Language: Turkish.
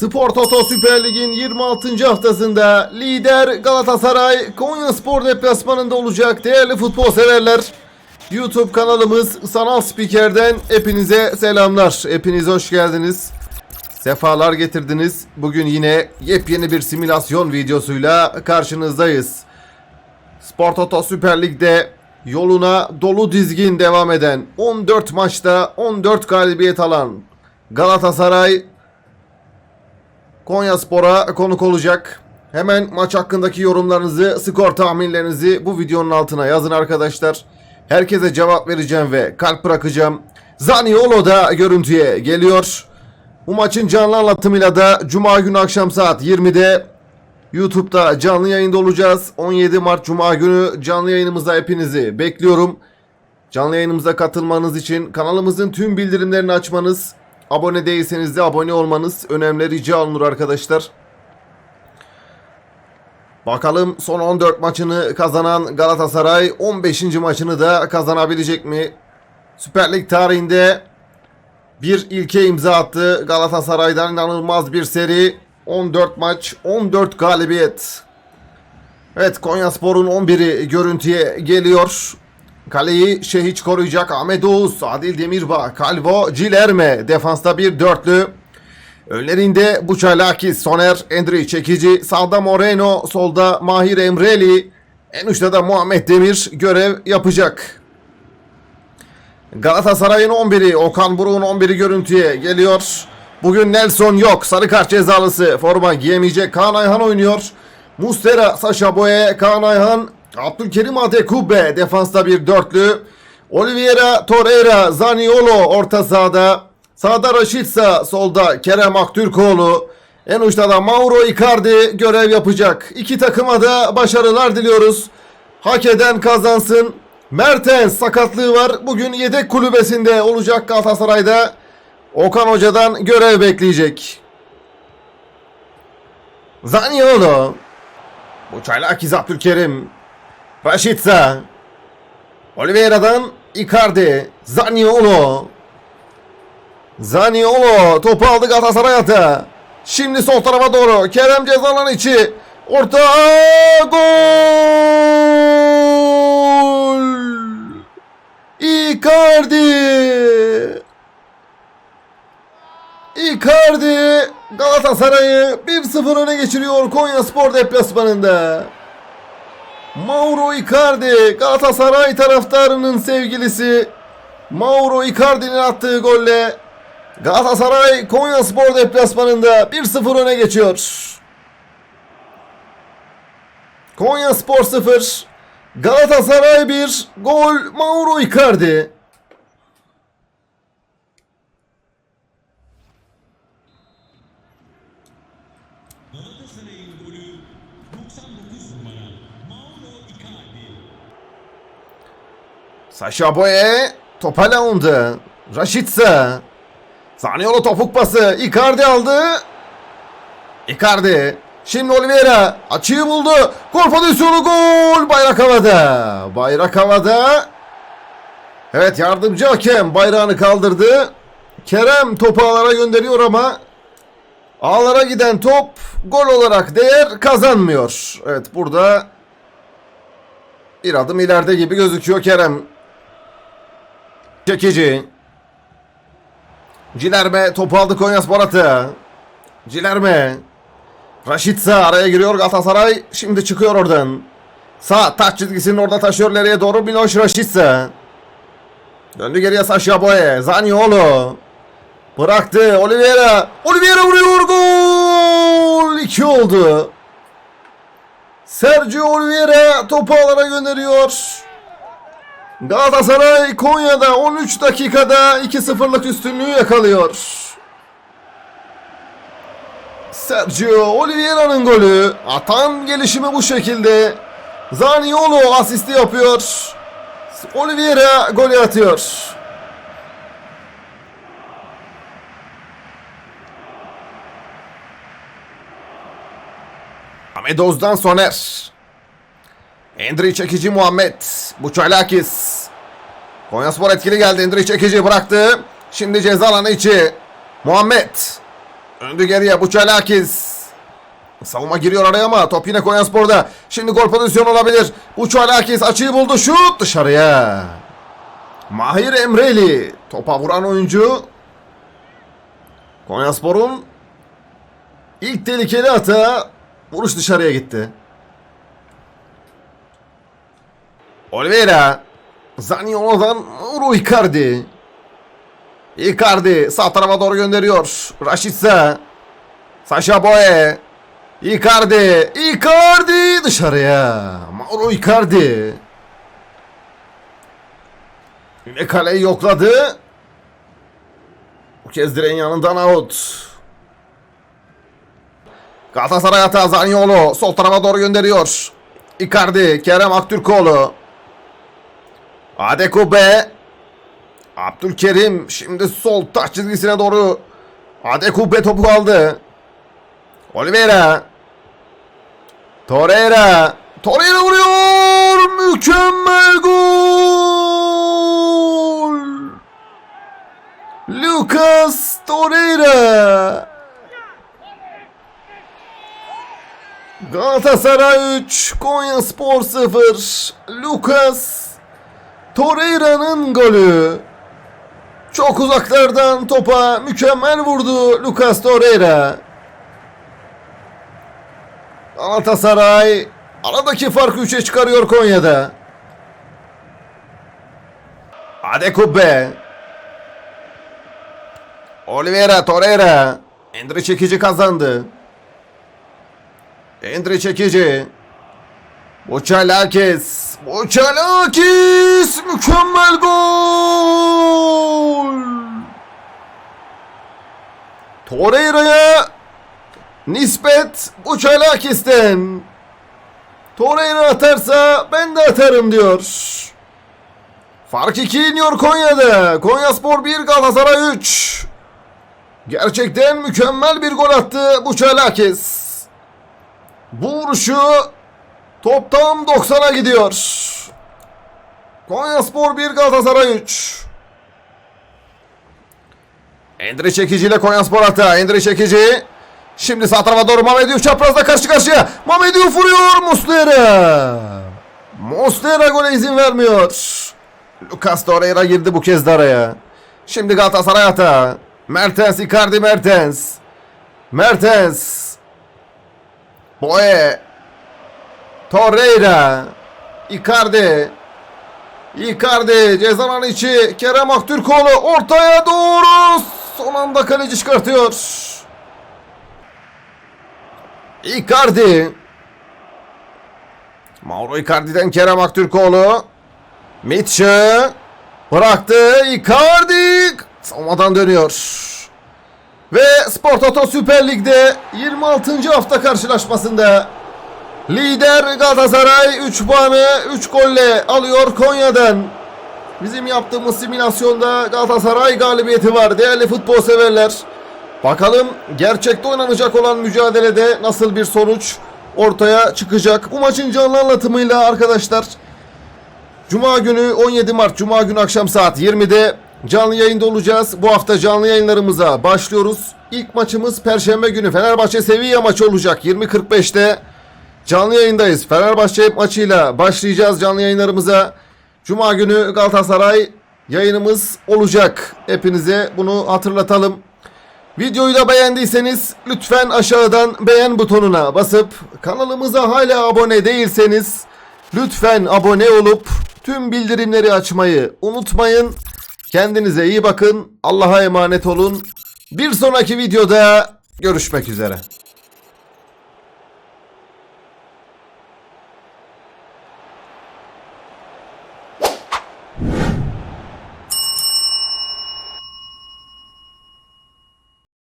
Spor Toto Süper Lig'in 26. haftasında lider Galatasaray Konya Spor deplasmanında olacak değerli futbol severler. YouTube kanalımız Sanal Spiker'den hepinize selamlar. Hepiniz hoş geldiniz. Sefalar getirdiniz. Bugün yine yepyeni bir simülasyon videosuyla karşınızdayız. Spor Toto Süper Lig'de yoluna dolu dizgin devam eden 14 maçta 14 galibiyet alan Galatasaray Konya Spor'a konuk olacak. Hemen maç hakkındaki yorumlarınızı, skor tahminlerinizi bu videonun altına yazın arkadaşlar. Herkese cevap vereceğim ve kalp bırakacağım. Zaniolo da görüntüye geliyor. Bu maçın canlı anlatımıyla da Cuma günü akşam saat 20'de YouTube'da canlı yayında olacağız. 17 Mart Cuma günü canlı yayınımıza hepinizi bekliyorum. Canlı yayınımıza katılmanız için kanalımızın tüm bildirimlerini açmanız, abone değilseniz de abone olmanız önemli rica olunur arkadaşlar. Bakalım son 14 maçını kazanan Galatasaray 15. maçını da kazanabilecek mi? Süper Lig tarihinde bir ilke imza attı. Galatasaray'dan inanılmaz bir seri. 14 maç, 14 galibiyet. Evet Konyaspor'un 11'i görüntüye geliyor. Kaleyi Şehiç koruyacak Ahmet Oğuz, Adil Demirbağ, Calvo, Cilerme. Defansta bir dörtlü. Önlerinde Buçalakis, Soner, Endri Çekici, sağda Moreno, solda Mahir Emreli, en uçta da Muhammed Demir görev yapacak. Galatasaray'ın 11'i, Okan Buruk'un 11'i görüntüye geliyor. Bugün Nelson yok, sarı kart cezalısı, forma giyemeyecek. Kaan Ayhan oynuyor. Mustera, Saşa Boye, Kaan Ayhan, Abdülkerim Adekubbe defansta bir dörtlü. Oliveira, Torreira, Zaniolo orta sahada. Sağda Raşitsa, solda Kerem Aktürkoğlu. En uçta da Mauro Icardi görev yapacak. İki takıma da başarılar diliyoruz. Hak eden kazansın. Mertens sakatlığı var. Bugün yedek kulübesinde olacak Galatasaray'da. Okan Hoca'dan görev bekleyecek. Zaniolo. Bu Çaylakis Abdülkerim. Raşitsa. Oliveira'dan Icardi. Zaniolo. Zaniolo topu aldı Galatasaray atı. Şimdi sol tarafa doğru. Kerem cezalan içi. Orta gol. Icardi. Icardi Galatasaray'ı 1-0 öne geçiriyor Konya Spor deplasmanında. Mauro Icardi Galatasaray taraftarının sevgilisi Mauro Icardi'nin attığı golle Galatasaray Konya Spor deplasmanında 1-0 öne geçiyor. Konya Spor 0 Galatasaray 1 gol Mauro Icardi. Galatasaray'ın golü 99 numara Saşa Boye topa alındı. Raşitsa. Zaniolo topuk pası. Icardi aldı. Icardi. Şimdi Oliveira açığı buldu. Gol pozisyonu gol. Bayrak havada. Bayrak havada. Evet yardımcı hakem bayrağını kaldırdı. Kerem topu ağlara gönderiyor ama ağlara giden top gol olarak değer kazanmıyor. Evet burada bir adım ileride gibi gözüküyor Kerem. Çekici. Cilerme topu aldı Konya Spor atı. Cilerme. Raşitsa araya giriyor Galatasaray. Şimdi çıkıyor oradan. Sağ taç çizgisinin orada taşıyor ileriye doğru Miloš Raşitsa. Döndü geriye Saşa Boye. Zaniolo. Bıraktı Oliveira. Oliveira vuruyor gol. 2 oldu. Sergio Oliveira topu alana gönderiyor. Galatasaray Konya'da 13 dakikada 2-0'lık üstünlüğü yakalıyor. Sergio Oliveira'nın golü. Atan gelişimi bu şekilde. Zaniolo asisti yapıyor. Oliveira golü atıyor. Ahmet Oz'dan Soner. Endri çekici Muhammed. Buçalakis. Konyaspor etkili geldi. Endri çekici bıraktı. Şimdi ceza alanı içi. Muhammed. Öndü geriye Buçalakis. Savunma giriyor araya ama top yine Konyaspor'da. Şimdi gol pozisyonu olabilir. Buçalakis açıyı buldu. Şut dışarıya. Mahir Emreli. Topa vuran oyuncu. Konyaspor'un ilk tehlikeli hata vuruş dışarıya gitti. Oliveira. Zaniolo'dan Mauro Icardi. Icardi sağ tarafa doğru gönderiyor. Rashica. Sasha Boye. Icardi. Icardi dışarıya. Mauro Icardi. Yine kaleyi yokladı. Bu kez direğin yanından out. Galatasaray hata Zaniolo. Sol tarafa doğru gönderiyor. Icardi. Kerem Aktürkoğlu. Adekube. Abdülkerim şimdi sol taç çizgisine doğru Adekube topu aldı. Oliveira. Torreira. Torreira vuruyor. Mükemmel gol. Lucas Torreira. Galatasaray 3, Konya Spor 0. Lucas Torreira'nın golü. Çok uzaklardan topa mükemmel vurdu Lucas Torreira. Galatasaray aradaki farkı 3'e çıkarıyor Konya'da. Adekubbe. Oliveira Torreira. Endri çekici kazandı. Endri çekici. Buçalakis. Buçalakis. Mükemmel gol. Torreira'ya nispet Buçalakis'ten. Torreira atarsa ben de atarım diyor. Fark 2 iniyor Konya'da. Konyaspor 1 Galatasaray 3. Gerçekten mükemmel bir gol attı Buçalakis. Bu vuruşu Top tam 90'a gidiyor. Konyaspor 1 Galatasaray 3. Endri Çekici ile Konyaspor hata. Endri Çekici. Şimdi sağ tarafa doğru Mamediyuf çaprazda karşı karşıya. Mamediyuf vuruyor Muslera. Muslera gole izin vermiyor. Lucas Torreira girdi bu kez de araya. Şimdi Galatasaray hata. Mertens, Icardi Mertens. Mertens. Boye. Torreira. Icardi. Icardi cezanın içi. Kerem Aktürkoğlu ortaya doğru. Son anda kaleci çıkartıyor. Icardi. Mauro Icardi'den Kerem Aktürkoğlu. Mitchell. Bıraktı. Icardi. Savunmadan dönüyor. Ve Spor Toto Süper Lig'de 26. hafta karşılaşmasında Lider Galatasaray 3 puanı 3 golle alıyor Konya'dan. Bizim yaptığımız simülasyonda Galatasaray galibiyeti var değerli futbol severler. Bakalım gerçekte oynanacak olan mücadelede nasıl bir sonuç ortaya çıkacak. Bu maçın canlı anlatımıyla arkadaşlar Cuma günü 17 Mart Cuma günü akşam saat 20'de canlı yayında olacağız. Bu hafta canlı yayınlarımıza başlıyoruz. İlk maçımız Perşembe günü Fenerbahçe Sevilla maçı olacak 20.45'te. Canlı yayındayız. Fenerbahçe maçıyla başlayacağız canlı yayınlarımıza. Cuma günü Galatasaray yayınımız olacak. Hepinize bunu hatırlatalım. Videoyu da beğendiyseniz lütfen aşağıdan beğen butonuna basıp kanalımıza hala abone değilseniz lütfen abone olup tüm bildirimleri açmayı unutmayın. Kendinize iyi bakın. Allah'a emanet olun. Bir sonraki videoda görüşmek üzere.